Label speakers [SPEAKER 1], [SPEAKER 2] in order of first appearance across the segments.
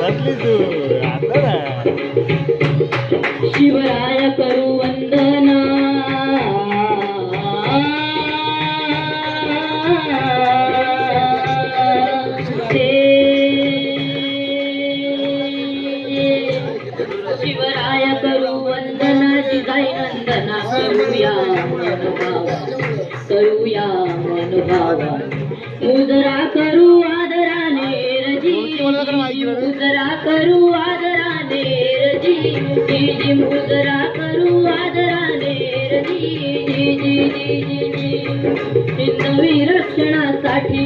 [SPEAKER 1] बसली तू.
[SPEAKER 2] शिवराय करू वंदना. शिवराय करू वंदना. जिजाई नंदना करूया मनोभावा. करूया मुजरा करू मुजरा करू आदराने रजी जी जी मुजरा करू आदराने रजी जी जी जी जी जी. हिंदवी रक्षणासाठी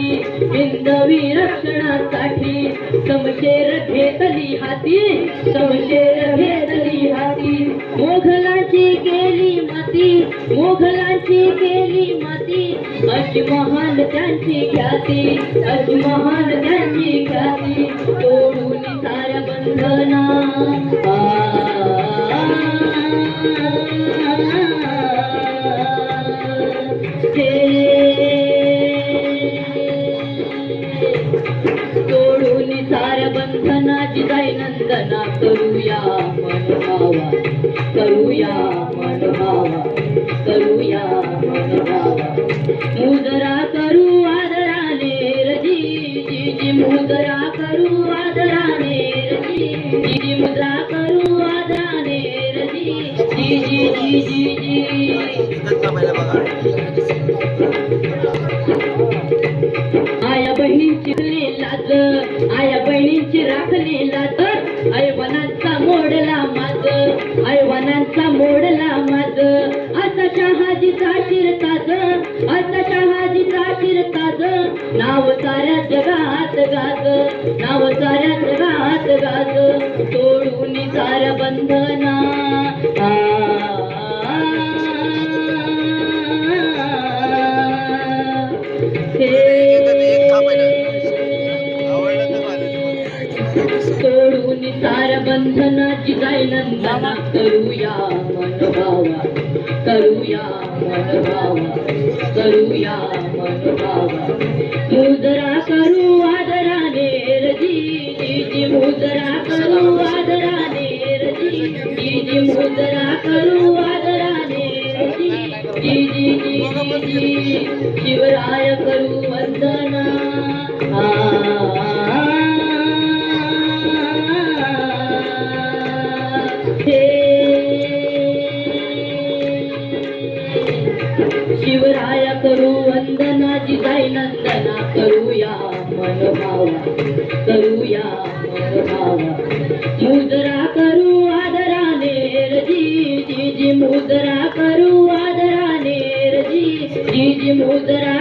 [SPEAKER 2] हिंदवी रक्षणासाठी समशेर घेतली हाती समशेर घेतली हाती. मोघलाची केली माती मोघलाची केली माती. अशी महान त्यांची ख्याती अशी महान त्यांची ख्याती. तोडून साऱ्या बंधना तोडून साऱ्या बंधनाची जाई नंदना करूया मनभावा करूया जी जी करू रजी जी जी जी जी जी आया बहिणीची लाज आया बहिणीची राखली लाज नाव साऱ्या जगात गात नाव साऱ्या जगात गात तोडून सार बंधना सोडून सार बंधनाची जाय नंदना करूया मनभावा करूया मनभावा करूया मनभावा मुजरा शिवराय करू वंदना शिवराय करू वंदना जिजाई नंदना करूया मनभावा करूया मनभावा. मुजरा रजी जी